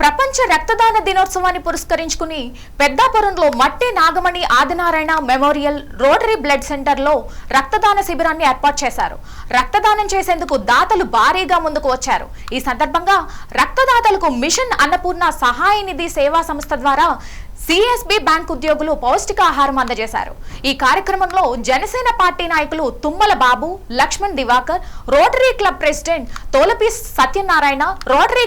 ప్రపంచ రక్తదాన దినోత్సవాన్ని పురస్కరించుకుని పెద్దాపురంలో Matti Nagamani Adinarayana memorial rotary blood సెంటర్లో రక్తదాన శిబిరాన్ని ఏర్పాటు చేశారు. రక్తదానం చేసేందుకు దాతలు భారీగా ముందుకు వచ్చారు. ఈ సందర్భంగా రక్తదాతలకు మిషన్ అన్నపూర్ణ సహాయ నిధి సేవా సంస్థ ద్వారా సిఎస్బి బ్యాంక్ ఉద్యోగులు పౌష్టికాహారం అందజేశారు. ఈ కార్యక్రమంలో జనసేన పార్టీ నాయకులు Tummala Babu Lakshman Diwakar rotary club president Tolapi Satyanarayana rotary